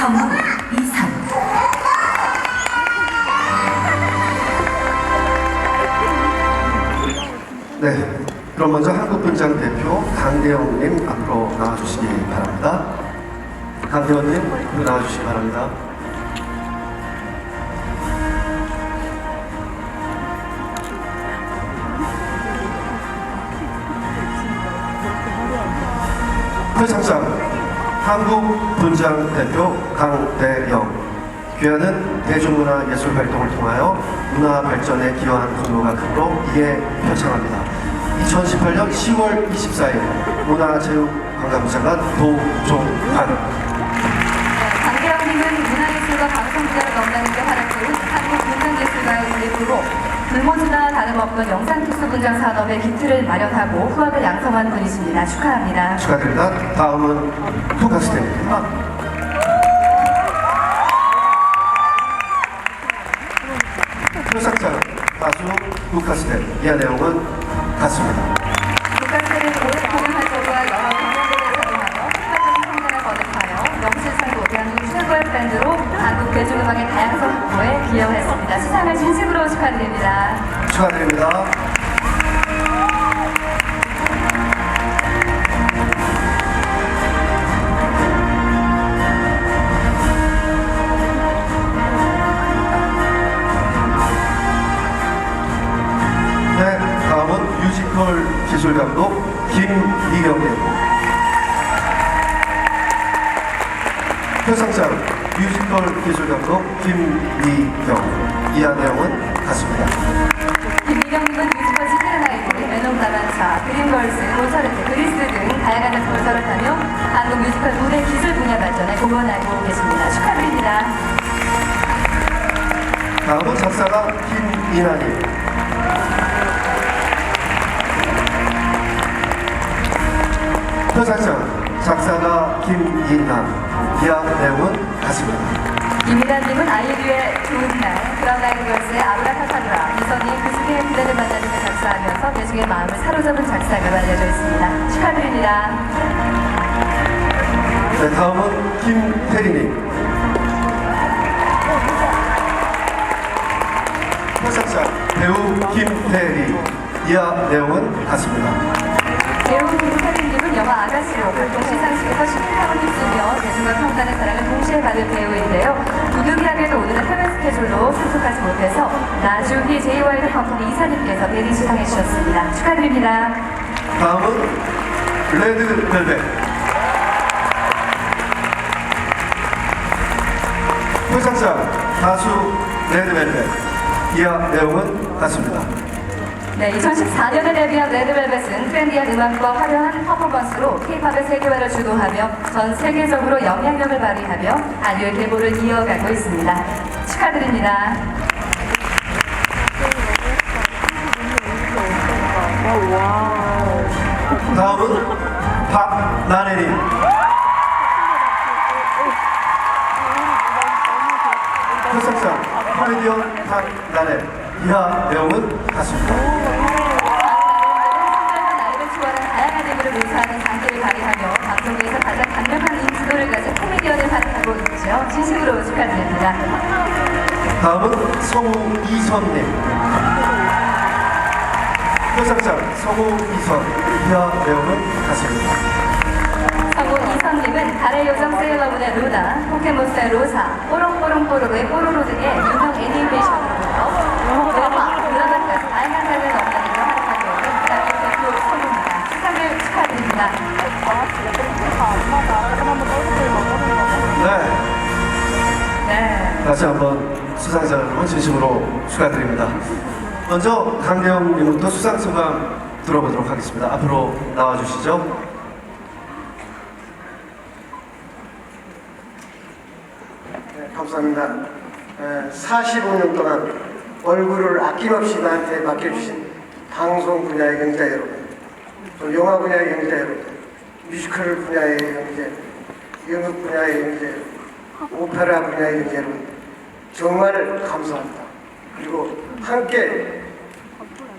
성우 이선 네. 그럼 먼저 한국분장 대표 강대영님 앞으로 나와주시기 바랍니다. 강대원님 앞으로 나와주시기 바랍니다. 표창장 한국 분장 대표 강대영 귀하는 대중문화 예술 활동을 통하여 문화 발전에 기여한 분노가 크므로 이에 표창합니다. 2018년 10월 24일 문화체육관광부 장관 도종환 강대영님은 문화예술과 방송분야를 넘나는데 활약해온 한국 문화예술가의 대표로 불모지나 다름없던 영상 특수 분장 산업의 기틀을 마련하고 후학을 양성한 분이십니다. 축하합니다. 축하드립니다. 다음은 토카스텐입니다. 표상장 가수 루카스텐 이하 내용은 같습니다. 국가대를 오랜 공연 활동과 여러 경연대회에 참여하며 활동 성장을 거듭하여 명실상부 대한민국 밴드로 한국 대중음악의 다양성 확보에 기여했습니다. 수상을 진심으로 축하드립니다. 축하드립니다. 네, 다음은 뮤지컬 기술 감독 김미경님. 표상장 뮤지컬 기술 감독 김미경. 내용은 같습니다. 김미경님은 뮤지컬 아이돌, 매너 다단차, 드림걸스, 모차르트, 그리스 등 다양한 작품을 서력하며 한국 뮤지컬 무대 기술 분야 발전에 공헌하고 계십니다. 축하드립니다. 다음은 작사가 김이나님. 표상장 작사가 김이나. 내용은 같습니다. 김미란님은 아이유의 좋은 날, 그런 나이걸스의 아브라카타브라, 이선희 그중의 그대를 만나는데 작사하면서 대중의 마음을 사로잡은 작사가로 알려져 있습니다. 축하드립니다. 네, 다음은 김태리님. 표상장 배우 김태리. 이하 내용은 같습니다. 배우 김태린님은 영화 아가씨로 활동 시상식에서 신인상을 휩쓰며 대중과 평가는 사랑을 동시에 받은 배우인데요. 부득이하게도 오늘은 해외 스케줄로 참석하지 못해서 나주희 JYD 컴퍼니 이사님께서 대리 시상해 주셨습니다. 축하드립니다. 다음은 레드벨벳. 표상장 가수 레드벨벳. 이하 내용은 같습니다. 네, 2014년에 데뷔한 레드벨벳은 트렌디한 음악과 화려한 퍼포먼스로 K-팝의 세계화를 주도하며 전 세계적으로 영향력을 발휘하며 한류의 계보를 이어가고 있습니다. 축하드립니다. 다음은 박나래님. 표상장 코미디언 박나래. 이하 내용은 같습니다. 한국은 나이를 초월한 다양한 의미를 묘사하는 장기를 발휘하며 방송계에서 가장 강력한 인지도를 가진 코미디언을 발휘하고 있죠. 진심으로 축하드립니다. 다음은 성우 이선님. 표상장 성우 이선. 이하 내용은 같습니다. 성우 이선님은 달의 요정 세일러문의 루나, 포켓몬스터의 로사, 뽀롱뽀롱뽀로로의 뽀로로 등의 유명 애니메이션으로부터 네. 네. 다시 한번 수상자 여러분 진심으로 축하드립니다. 먼저 강대영님부터 수상 소감 들어보도록 하겠습니다. 앞으로 나와주시죠. 네, 감사합니다. 에, 45년 동안 얼굴을 아낌없이 나한테 맡겨주신 방송 분야의 경자 여러분, 또 영화 분야의 경자 여러분, 뮤지컬 분야의 경제, 연극 분야의 경제, 오페라 분야의 경제 여러분, 정말 감사합니다. 그리고 함께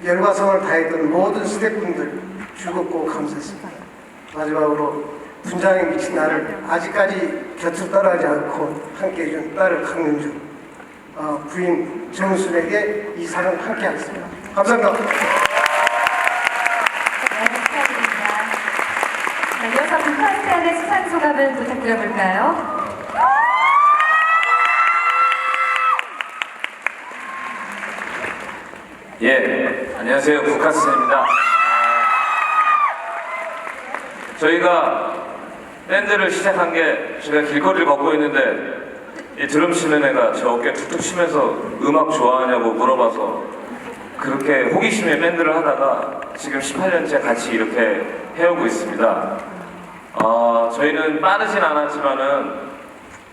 열과 성을 다했던 모든 스태프분들 즐겁고 감사했습니다. 마지막으로 분장에 미친 나를 아직까지 곁을 떠나지 않고 함께 해준 딸을 강민주 어, 부인 정순에게 이 상을 함께 하겠습니다. 감사합니다. 네, 축하드립니다. 네, 이어서 북한스탄의 수상 소감을 부탁드려볼까요? 예, 안녕하세요. 북카스입니다. 저희가 밴드를 시작한 게 제가 길거리를 걷고 있는데 이 드럼 치는 애가 제 어깨 툭툭 치면서 음악 좋아하냐고 물어봐서 그렇게 호기심에 밴드를 하다가 지금 18년째 같이 이렇게 해오고 있습니다. 어, 저희는 빠르진 않았지만은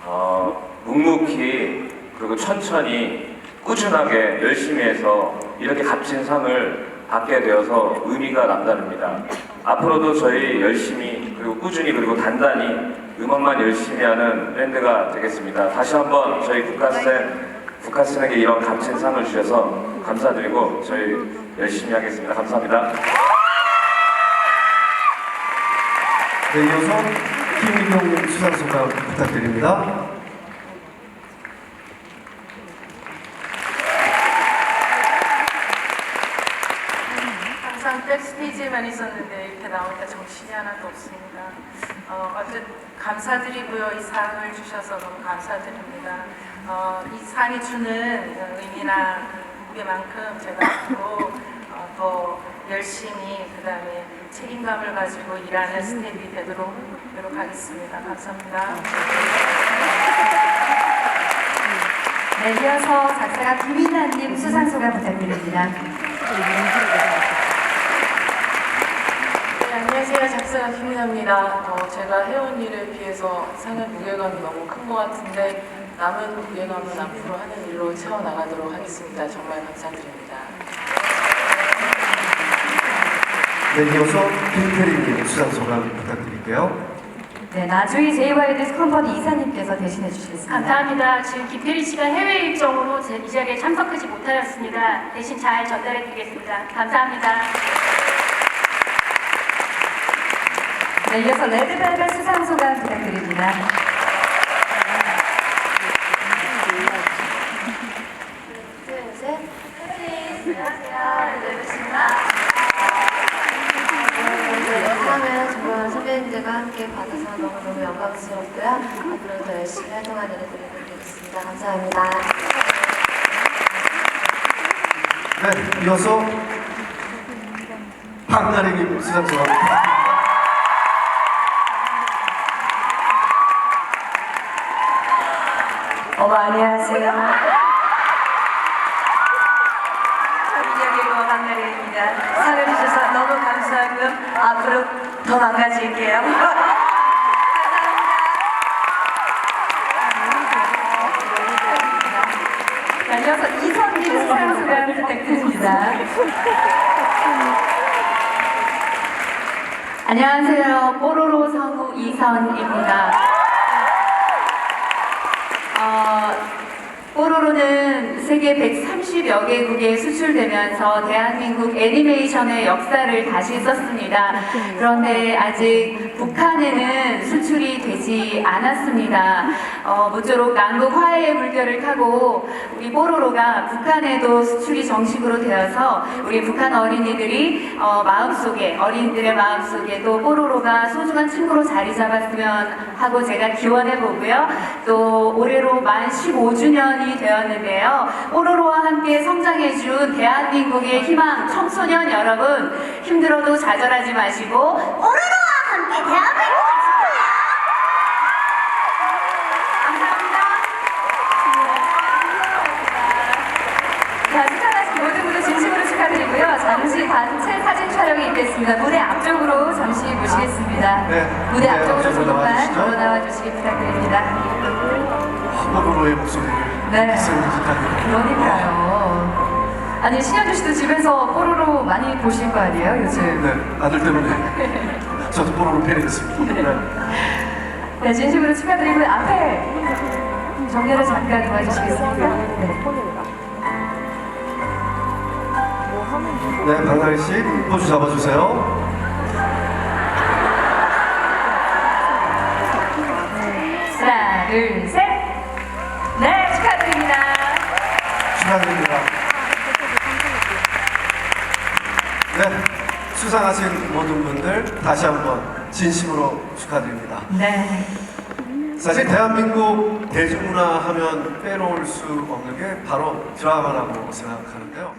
어, 묵묵히 그리고 천천히 꾸준하게 열심히 해서 이렇게 값진 상을 받게 되어서 의미가 남다릅니다. 앞으로도 저희 열심히 그리고 꾸준히 그리고 단단히 음악만 열심히 하는 밴드가 되겠습니다. 다시 한번 저희 국가센 국가센에게 이런 값진 상을 주셔서 감사드리고 저희 열심히 하겠습니다. 감사합니다. 네, 이어서 김민용 수상 소감 부탁드립니다. 항상 백스테이지에만 있었는데 이렇게 나오니까 정신이 하나도 없습니다. 어, 어쨌든 감사드리고요. 이 상을 주셔서 너무 감사드립니다. 어, 이 상이 주는 의미나 무게만큼 제가 앞으로 어, 더 열심히 그 다음에 책임감을 가지고 일하는 스텝이 되도록 노력하겠습니다. 감사합니다. 네, 이어서 작사가 김인아님 수상 소감 부탁드립니다. 네, 안녕하세요. 작사가 김민아입니다. 어, 제가 해온 일에 비해서 상의 무게감이 너무 큰 것 같은데 남은 무게감은 앞으로 하는 일로 채워나가도록 하겠습니다. 정말 감사드립니다. 네, 이어서 김태리님 수상 소감 부탁드릴게요. 네, 나주희 제이와이드 컴퍼니 이사님께서 대신해 주시겠습니다. 감사합니다. 지금 김태리 씨가 해외 일정으로 제- 이 자리에 참석하지 못하였습니다. 대신 잘 전달해 드리겠습니다. 감사합니다. 네, 이어서 레드벨벳 수상 소감 부탁드립니다. 함께 받아서 너무너무 영광스럽고요. 앞으로 더 열심히 활동할 일을 드리겠습니다. 감사합니다. 네, 이어서 박나래님 수상 소감 부탁드립니다. 어머, 안녕하세요. 서민역의 박나래입니다. 상을 주셔서 너무 감사하고요. 앞으로 더 망가질게요. 안녕하세요. 뽀로로 성우 이선입니다. 어, 뽀로로는 세계 130여 개국에 수출되면서 대한민국 애니메이션의 역사를 다시 썼습니다. 그런데 아직 북한에는 수출이 되지 않았습니다. 어, 모쪼록 남북 화해의 물결을 타고 우리 뽀로로가 북한에도 수출이 정식으로 되어서 우리 북한 어린이들이 어, 마음속에 어린이들의 마음속에도 뽀로로가 소중한 친구로 자리 잡았으면 하고 제가 기원해 보고요. 또 올해로 만 15주년이 되었는데요. 뽀로로와 함께 성장해준 대한민국의 희망 청소년 여러분 힘들어도 좌절하지 마시고 뽀로로와 함께 대한민국을 지켜요. 감사합니다. 자, 축하하신 모든 분들 진심으로 축하드리고요. 단체 사진 촬영이 있겠습니다. 무대 앞쪽으로 잠시 모시겠습니다. 네, 무대 네, 앞쪽으로 조금만. 걸어 나와 주시기 부탁드립니다. 뽀로로의 목소리를 네. 그러니까요. 아니, 신현주 씨도 집에서 뽀로로 많이 보실 거 아니에요, 요즘? 네, 아들 때문에 저도 뽀로로 팬이 됐습니다. 네. 네, 진심으로 축하드리고 앞에 정렬을 잠깐 도와주시겠습니까? 네. 네, 박나래 씨 포즈 잡아주세요. 둘, 셋. 네, 축하드립니다. 축하드립니다. 네, 수상하신 모든 분들 다시 한번 진심으로 축하드립니다. 네. 사실 대한민국 대중문화 하면 빼놓을 수 없는 게 바로 드라마라고 생각하는데요.